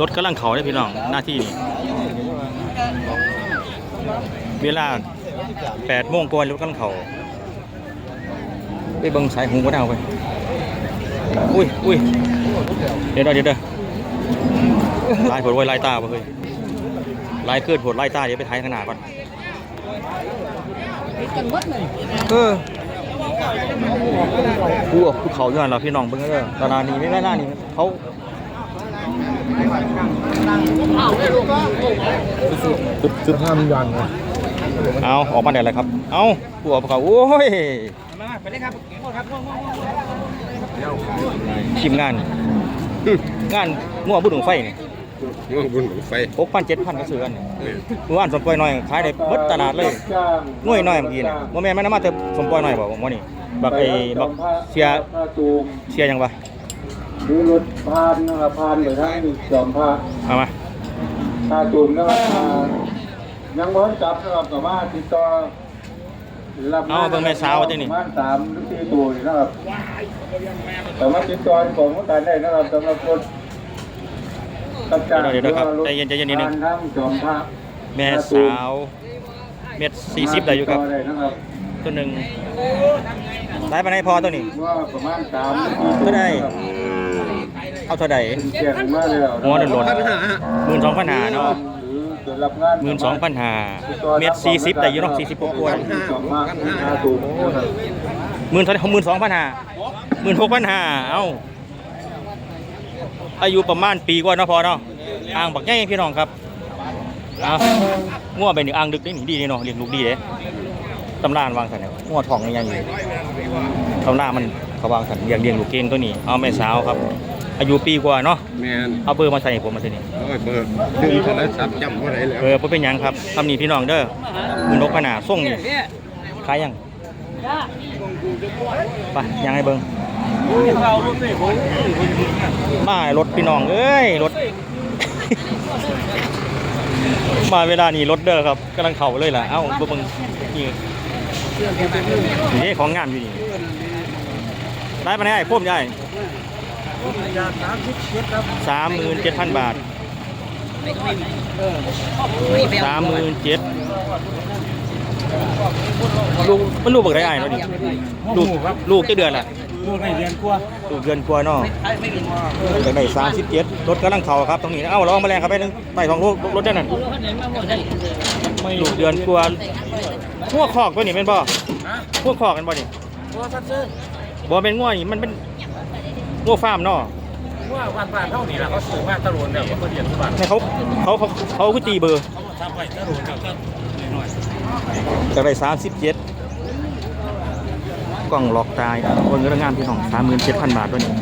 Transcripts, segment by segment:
รถกำลังเขาได้พี่น้องหน้าที่นี่เวลา8โมงกว่ารถกำลังเขาไปเบิ่งสายหูก็ได้เอาไปอุ้ยอุ้ยเดี๋ยวเดี๋ยวเดี๋ยวลายผดไว้ลายตาบ่เฮ้ยลายเกิดผดลายตาเดี๋ยวไปถ่ายข้างหน้าก่อนเออ ผู้ภูเขาอยู่นั่นเราพี่น้องเบิ่งเด้อตลาดนี้ไม่ได้หน้านี้เขาจุดห้ามยันนะเอาออกมาได้เลยครับ เอาผู้เอาเขาโอ้ยทีมงานงานมั่วบุญหลวงไฟนี่ ง่วงบุญไฟหกพันเจ็ดพันก็ซื้อกันนี่เมื่อวานสมปล่อยน้อยขายได้เบิดตลาดเลยง่วยน้อยเมื่อกี้นี่บ่แม่นมันเอามาแต่สมปล่อยน้อยบ่บ่นี่บักไอ้บักเสียพาจูงเสียหยังวะหรือรถพานนะครับพานหรือทั้งสองพาเอามาพาจูงนะครับอ่ายังไม่จับนะครับแต่ว่าติดต่อรับเอาเบิ่งแม่สาวว่าจังนี่ประมาณสามหรือสี่ตัวนี่นะครับแต่ว่าติดต่อของการได้นะครับสำหรับรถตัดการ เดี๋ยวๆครับใจเย็นใจเย็นนิดนึงพาทั้งสองพาแม่สาวเม็ด40ได้อยู่ครับติต่ได้นะครับตัวหนึงได้ปานใดพอตัวนี้ว่าประมาณสามก็ได้ เอาเท่าใดเสียงมาแล้วหัวโดนๆ12,500เนาะหรือจะรับงานหมื่นสองพันหาเม็ดสี่สิบแต่อยู่เนาะสี่สิบกว่าสองมากห้าตูมนะครับหมื่นเท่าไหร่หมื่นสองพันหาหมื่นหกพันหาเอ้า อายุประมาณปีกว่าเนาะพอเนาะอ่างบักใหญ่พี่น้องครับเอาง่วไปหนึ่งอ่างดึกได้หนิดีเนาะเลี้ยงลูกดีเด้ตำรานวางสันเนี่ยง่วทองยังยังอยู่ตำรามันเขาวางสันเลี้ยงเลี้ยงลูกเก่งตัวนี้เอาแม่สาวครับ อายุปีกว่าเนาะแมนเอาเบอร์มาใส่ให้ผมมาสินี่โอ้ยเบอร์ดึงโทรศัพท์จำว่าไรแล้วเออบ่เป็นหยังครับทำนี่พี่น้องเด้อหมื่นหกพันหาส่งนี่ขายยังไปยังไงเบิ้ง มารถพี่น้องเอ้ยรถ มาเวลานี้รถเด้อครับกำลังเข่าเลยล่ะเอ้าเบิ่งนี่นี่ของงามอยู่นี่ได้ปะเนี่ยไอ้พุ่มได้สามหมื่นเจ็ดพันบาทสามหมื่นเจ็ดลูกมันลูกเบิกได้ไอ้เนาะดิลูกลูกกี่เดือนล่ะ ลูกในเรียนกลัวลูกเดือนกว่าเนาะจากไหนสามสิบเจ็ดรถกำลังเข่าครับตรงนี้เอ้าลองมาแรงครับไปนึงไปของรถรถได้นั่นลูกเดือนกว่าพวกคอกตัวนี้เป็นบ่พวกคอกกันบ่นี่ว่าซัดซื้อบ่เป็นง่วนี่มันเป็นง่วฟาร์มเนาะว่าวันผ่านเท่านี้แหละเขาสูงมากตะลุนเนี่ยเขาเรียนทุกวันในเขาเขาเขาเขาคือตีเบอร์ทำไปตะลุนเนี่ยก็หน่อยจากไหนสามสิบเจ็ดก ล่องหลอกตายคนเงินงานพี่น้องสามหมื่นเจ็ดพันบาทตัวนี้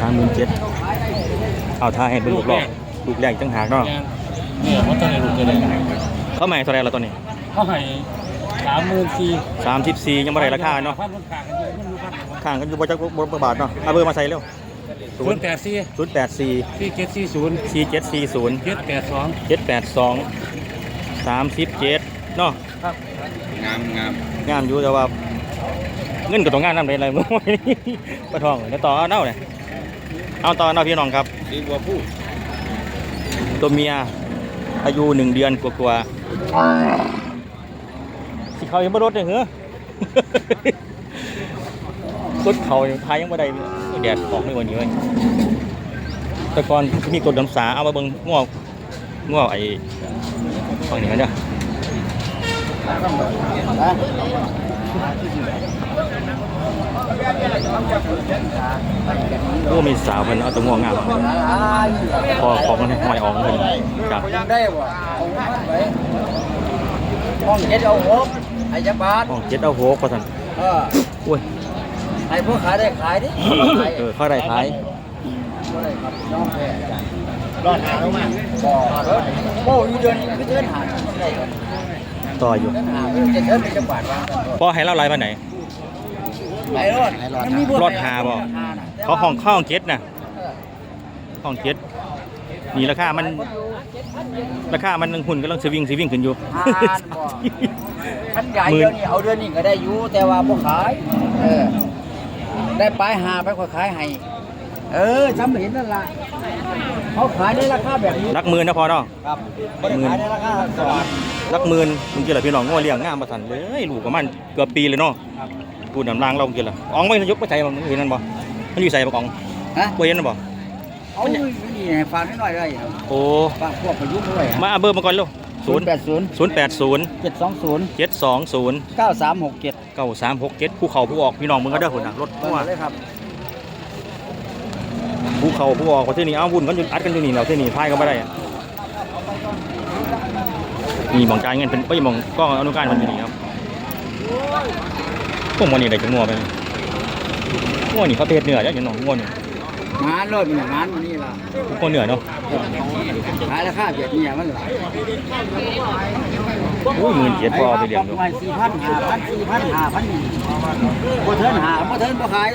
สามหมื่นเจ็ดเอาท่าให้เป็นลูกหลอกลูกแรกจังหากเนาะเนี่ยมันตะลุนจะได้เขาใหม่เท่าไหรแล้วตัวนี้เขาให้สามหมื่นสี่สามสิบสี่ยังไม่ได้ราคาเนาะพันมันขาดกันอยู่มันรู้พันข้างกันอยู่บนจักรบาทเนาะเอาเบอร์มาใส่เร็วศูนย์แปดสี่ศูนย์แปดสี่สี่เจ็ดสี่ศูนย์สี่เจ็ดสี่ศูนย์เจ็ดแปดสองเจ็ดแปดสองสามสิบเจ็ดเนาะ งามงามงามอยู่แต่ว่า เงินกับตัวงานนั่นเป็นอะไรมึงไม่ปะทองเดี๋ยวต่อเอาเน่าเลยเอาต่อเอาพี่น้องครับดีกว่าผู้ตัวเมียอายุหนึ่งเดือนกว่าๆสิเขายังไม่รถเลยเหรอรถเขายังทายยังไม่ได้แดดออกในวันนี้เว้ยแต่ก่อนมีกดน้ำสาเอามาเบิ่งง่วงง่วงไอ้ฝั่งนี้กันเด้อ โอ้มีสาวเพิ่นเอาแตัวง่วงงามพอของมันหอยออกเพิ่นครับยังได้ว่ะเอาพันไปห้องเจ็ดเอาหกไอ้จักรบาทห้องเจ็ดเอาโหกว่าซั่นเออโอ้ยไอ้พวกขายได้ขายดิขายเออเข้าได้ขายบ่ได้ครับน้องแพ้รอดหาแล้วมาบ่รถโอ้อยู่เดือนนี้คือเดือนหาได้กัน ต่ออยู่เดือนหาเออจะเดือนเป็นจักรบาทวางกันพอให้เราไล่มาไหนไอ้รอดมันมีรอดหาบ่เขาห้องเข้าห้องเจ็ดนะห้องเจ็ดนี่ราคามันราคามันหุ่นกำลังสวิงสวิงขึ้นอยู่หาบ่คันใหญ่เดือนนี้เอาเดือนนี้ก็ได้อยู่แต่ว่าบ่ขายเออได้ปลายหาไปค่อยขายให้เออจำเห็นนั่นล่ะเขาขายในราคาแบบนี้รักหมื่นนะพอเนาะครับบ่ได้ขายในราคาสวัสด รักหมื่นมึงกินอะไรพี่น้องง้อเลี้ยงงามมาทันเลยลูกประมาณเกือบปีเลยเนาะครับกูน้ำลางเรากินละอ๋องไม่ยกไปใส่บ่มึงเห็นนั่นบ่มันอยู่ใส่บ่กองฮะกูเห็นนั่นบ่เอานี่ให้ฝากนิดหน่อยได้ครับโอ้ฝากพวกประยุกต์ด้วยมาเอาเบอร์มาก่อนเร็วศูนย์แปดศูนย์ศูนย์แปดศูนย์เจ็ดสองศูนย์เจ็ดสองศูนย์เก้าสามหกเจ็ดเก้าสามหกเจ็ดภูเขาผู้ออกพี่น้องมึงก็เด้อคนน่ะรถเปิทั่วดเลยครับภูเขาผู้ออกประเทศนี้เอาวุ่นกันอยู่อัดกันอยู่นี่เราเทศนี้พายก็ไม่ได้ อะนี่หมองจ่ายเงินเป็นเอ้ยหมองกล้องอนุการมันอยู่นี่ครับพวกมันนี่ได้จะงัวไปงัวนี่เขาเทศเหนือจ้ะอย่างน้องงัวนี่งานรถเนี่ยงานมันนี่ล่ะงัวเหนือเนาะขายราคาแบบนี้มันหลายโอ้ยหมื่นเจ็ดพอเอาไปเลี้ยงดูไว้สี่พันห้าพันสี่พันห้าพันบ่เทินหาบ่เทินบ่ขาย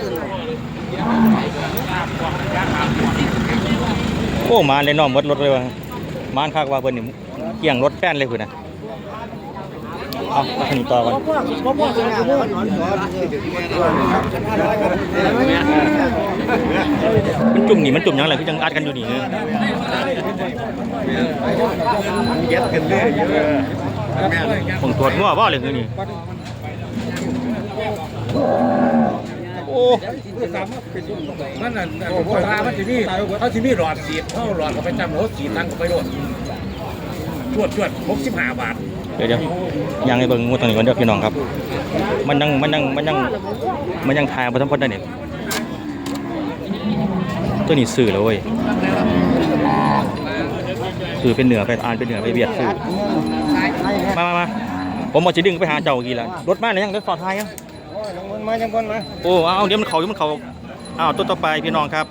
โอ้มาเลยน้องหมดรถเลยว่ะมานคักว่าเพิ่นนี่ เกี่ยงรถแป้นเลยคุณนะเอาไปสนิทต่อกันบ่บ่สิงานมันจุ่มหนีมันจุ่มยังไงคือจังอัดกันอยู่นี่เนอะเย็ดกันเลยเยอะผมตรวจมั่วบ่เลยคือนี่โอ้มันน่ะโบราณมันจะมีเขาจะมีหลอดสีดเขาหลอดเขาไปจำเขาสีดตั้งเขาไปโดน จวดจวดหกสิบห้าบาทเดี๋ยวเดี๋ยวยังให้เบิ่งงูตัวนี้ก่อนเด้อพี่น้องครับ มันยังมันยังมันยังมันยังทายบ่ทันพอได้นี่ตัวนี้ซื้อแล้วเว้ยซื้อเป็นเหนือไปอ่านเป็นเหนือไปเบียดซื้อมามามาผมบอกจะดึงไปหาเจ้ากี่ละรถมาแล้วยังรถฟอร์ทายยังมาจังก่อนมาโอ้เอาเดี๋ยวมันเขาเดี๋ยวมันเขาอ้าวตัวต่อไปพี่น้องครับ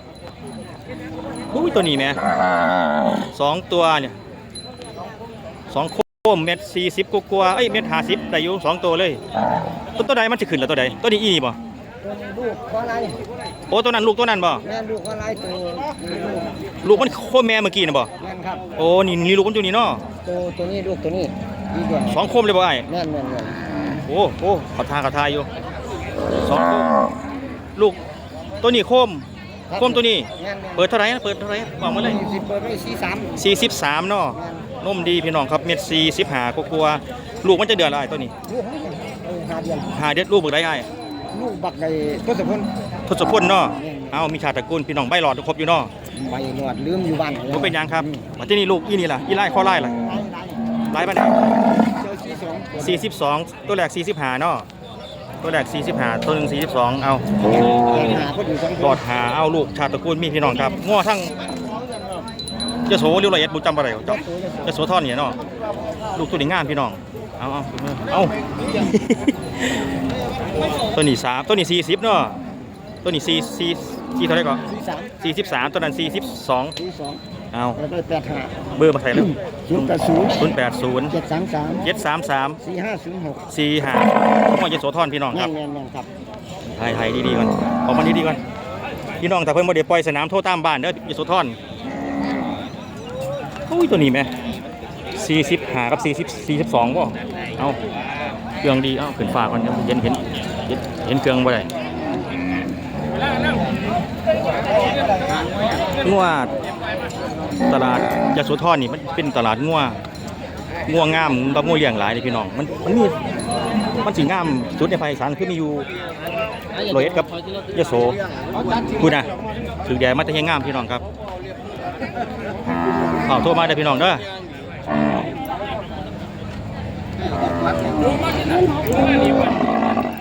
อุ้ยตัวนี้แม่สองตัวเนี่ย สองโคมเม็ดสี่สิบกว่าๆเอ้ยเม็ดห้าสิบได้อยู่สองตัวเลยตัวตัวใดมันจะขึ้นแล้วตัวใดตัวนี้อีนี่บ่ลูกว่าอะไรโอ้ตัวนั้นลูกตัวนั้นบ่แม่ลูกว่าอะไรตัวลูกมันโคมแม่เมื่อกี้นะบ่แม่นครับโอ้นี่นี่ลูกมันอยู่นี่เนาะตัวตัวนี้ลูกตัวนี้ดีกว่าสองโคมเลยบ่ไอ้แม่นแม่นแม่นโอ้โอ้เขาทาเขาทาอยู่สองโคมลูกตัวนี้โคมโคมตัวนี้แม่นเปิดเท่าไหร่นะเปิดเท่าไหร่บอกมาเลยสิบเปิดไว้สี่สาม43เนาะแม่ นนมดีพี่น้องครับเม็ด45กกลัวๆลูกมันจะเดือนละไอ้ตัวนี้ลูกนี่เออห้าเดือนหาเด็ดลูกเบิกได้ไอ้ลูกบักไอ้ทศพลทศพลเนาะเอามีชาติตระกูลพี่น้องใบหลอดครบอยู่เนาะใบหนวดลืมอยู่บ้านบ่เป็นหยังครับมาที่นี่ลูกอีนี่ล่ะอีไล่ข้อไล่ล่ะไล่บ้านไหนเจ้าสี่สอง42ตัวแรก45เนาะตัวแรก45ตัวหนึง42เอาแรงหาก็อยู่สองหลอดหาเอาลูกชาติตระกูลมีพี่น้องครับง้อทั้ง ยะโสเรียวละเอียดบุจำบ่ได้เจ้ายะโสท่อนเนี่ยเนาะลูกตัวนี้งามพี่น้องเอาเอาเอาตัวนี้สามตัวนี้สี่สิบเนาะตัวนี้สี่สี่สี่เท่าไหรก่อนสี่สามสี่สิบสามตัวนั้นสี่สิบสองสี่สองเอาแล้วก็แปดห้าเบอร์มาใส่เลยศูนย์แปดศูนย์ศูนย์แปดศูนย์เจ็ดสามสามเจ็ดสามสามสี่ห้าศูนย์หกสี่ห้าพ่อจะโสธรพี่น้องคแม่รับนแม่นแม่นครับไทยไทยดีๆกันออกมาดีๆกันพี่น้องแต่เพิ่นบ่ได้ปล่อยสนามโทษตามบ้านเด้อยโสธรโอุ้ยตัวนี้แม่สี่สิบหากับสี่สิบสี่สิบสองบ่เอาเครื่องดีเอาขึ้นฝากมันเห็นเห็นเห็นเห็นเครื่องบ่ได้งัวตลาดยโสธรนี่มันเป็นตลาดงัวงัวงามกับงัวเลี้ยงหลายเลยพี่น้อง มันมันมีมันสิงามสุดในภาคอีสานคือมีอยู่รอยเอ็ดกับยโสพูดนะถือใหญ่มาแต่เฮงงามพี่น้องครับ เอาโทรมาได้อพี่น้องเด้อ